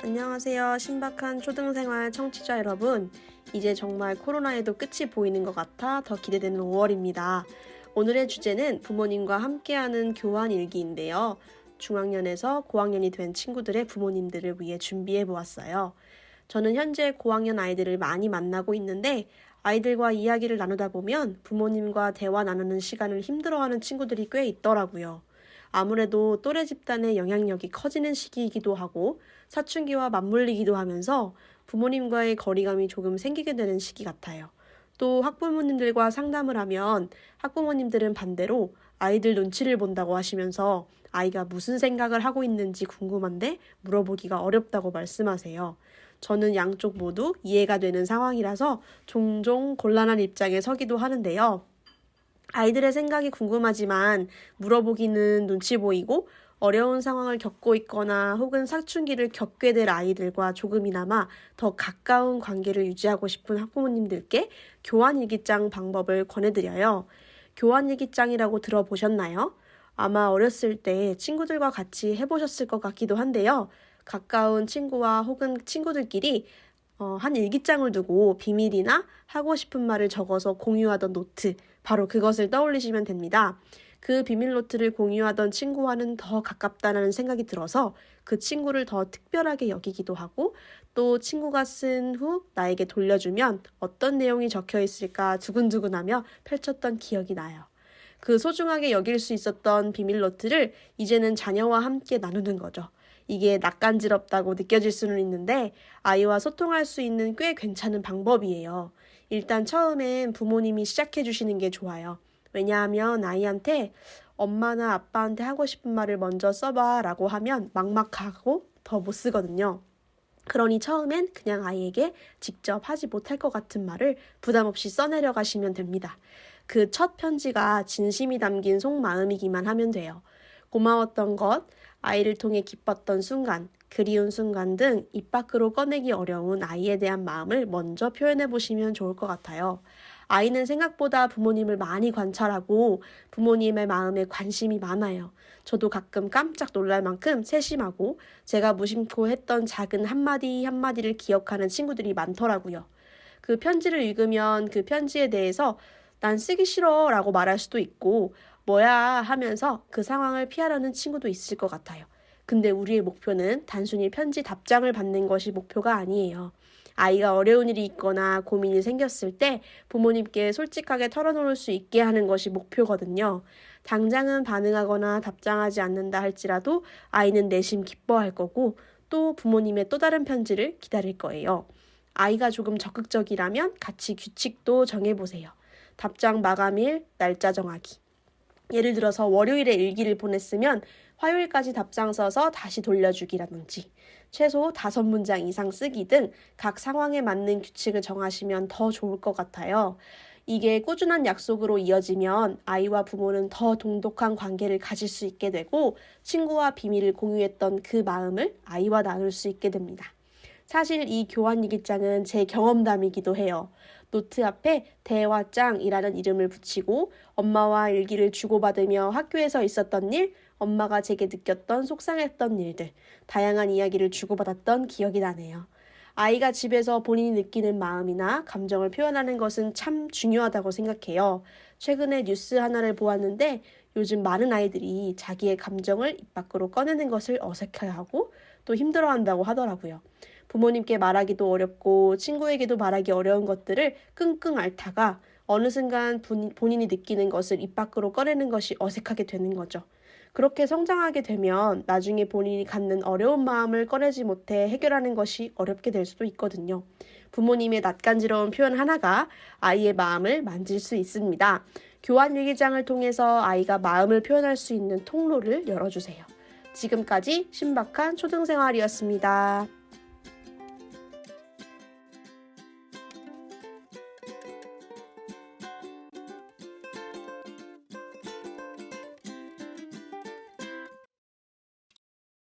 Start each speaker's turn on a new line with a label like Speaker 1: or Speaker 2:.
Speaker 1: 안녕하세요. 신박한 초등생활 청취자 여러분. 이제 정말 코로나에도 끝이 보이는 것 같아 더 기대되는 5월입니다. 오늘의 주제는 부모님과 함께하는 교환 일기인데요. 중학년에서 고학년이 된 친구들의 부모님들을 위해 준비해 보았어요. 저는 현재 고학년 아이들을 많이 만나고 있는데 아이들과 이야기를 나누다 보면 부모님과 대화 나누는 시간을 힘들어하는 친구들이 꽤 있더라고요. 아무래도 또래 집단의 영향력이 커지는 시기이기도 하고 사춘기와 맞물리기도 하면서 부모님과의 거리감이 조금 생기게 되는 시기 같아요. 또 학부모님들과 상담을 하면 학부모님들은 반대로 아이들 눈치를 본다고 하시면서 아이가 무슨 생각을 하고 있는지 궁금한데 물어보기가 어렵다고 말씀하세요. 저는 양쪽 모두 이해가 되는 상황이라서 종종 곤란한 입장에 서기도 하는데요. 아이들의 생각이 궁금하지만 물어보기는 눈치 보이고 어려운 상황을 겪고 있거나 혹은 사춘기를 겪게 될 아이들과 조금이나마 더 가까운 관계를 유지하고 싶은 학부모님들께 교환일기장 방법을 권해드려요. 교환일기장이라고 들어보셨나요? 아마 어렸을 때 친구들과 같이 해보셨을 것 같기도 한데요. 가까운 친구와 혹은 친구들끼리 어, 한 일기장을 두고 비밀이나 하고 싶은 말을 적어서 공유하던 노트, 바로 그것을 떠올리시면 됩니다. 그 비밀 노트를 공유하던 친구와는 더 가깝다는 생각이 들어서 그 친구를 더 특별하게 여기기도 하고 또 친구가 쓴 후 나에게 돌려주면 어떤 내용이 적혀 있을까 두근두근하며 펼쳤던 기억이 나요. 그 소중하게 여길 수 있었던 비밀 노트를 이제는 자녀와 함께 나누는 거죠. 이게 낯간지럽다고 느껴질 수는 있는데 아이와 소통할 수 있는 꽤 괜찮은 방법이에요. 일단 처음엔 부모님이 시작해 주시는 게 좋아요. 왜냐하면 아이한테 엄마나 아빠한테 하고 싶은 말을 먼저 써봐 라고 하면 막막하고 더 못 쓰거든요. 그러니 처음엔 그냥 아이에게 직접 하지 못할 것 같은 말을 부담 없이 써내려 가시면 됩니다. 그 첫 편지가 진심이 담긴 속마음이기만 하면 돼요. 고마웠던 것, 아이를 통해 기뻤던 순간, 그리운 순간 등 입 밖으로 꺼내기 어려운 아이에 대한 마음을 먼저 표현해 보시면 좋을 것 같아요. 아이는 생각보다 부모님을 많이 관찰하고 부모님의 마음에 관심이 많아요. 저도 가끔 깜짝 놀랄 만큼 세심하고 제가 무심코 했던 작은 한마디 한마디를 기억하는 친구들이 많더라고요. 그 편지를 읽으면 그 편지에 대해서 난 쓰기 싫어 라고 말할 수도 있고 뭐야 하면서 그 상황을 피하려는 친구도 있을 것 같아요. 근데 우리의 목표는 단순히 편지 답장을 받는 것이 목표가 아니에요. 아이가 어려운 일이 있거나 고민이 생겼을 때 부모님께 솔직하게 털어놓을 수 있게 하는 것이 목표거든요. 당장은 반응하거나 답장하지 않는다 할지라도 아이는 내심 기뻐할 거고 또 부모님의 또 다른 편지를 기다릴 거예요. 아이가 조금 적극적이라면 같이 규칙도 정해보세요. 답장 마감일, 날짜 정하기. 예를 들어서 월요일에 일기를 보냈으면 화요일까지 답장 써서 다시 돌려주기라든지 최소 다섯 문장 이상 쓰기 등 각 상황에 맞는 규칙을 정하시면 더 좋을 것 같아요. 이게 꾸준한 약속으로 이어지면 아이와 부모는 더 돈독한 관계를 가질 수 있게 되고 친구와 비밀을 공유했던 그 마음을 아이와 나눌 수 있게 됩니다. 사실 이 교환 일기장은 제 경험담이기도 해요. 노트 앞에 대화장이라는 이름을 붙이고 엄마와 일기를 주고받으며 학교에서 있었던 일, 엄마가 제게 느꼈던 속상했던 일들, 다양한 이야기를 주고받았던 기억이 나네요. 아이가 집에서 본인이 느끼는 마음이나 감정을 표현하는 것은 참 중요하다고 생각해요. 최근에 뉴스 하나를 보았는데 요즘 많은 아이들이 자기의 감정을 입 밖으로 꺼내는 것을 어색해하고 또 힘들어한다고 하더라고요. 부모님께 말하기도 어렵고 친구에게도 말하기 어려운 것들을 끙끙 앓다가 어느 순간 본인이 느끼는 것을 입 밖으로 꺼내는 것이 어색하게 되는 거죠. 그렇게 성장하게 되면 나중에 본인이 갖는 어려운 마음을 꺼내지 못해 해결하는 것이 어렵게 될 수도 있거든요. 부모님의 낯간지러운 표현 하나가 아이의 마음을 만질 수 있습니다. 교환 일기장을 통해서 아이가 마음을 표현할 수 있는 통로를 열어주세요. 지금까지 신박한 초등생활이었습니다.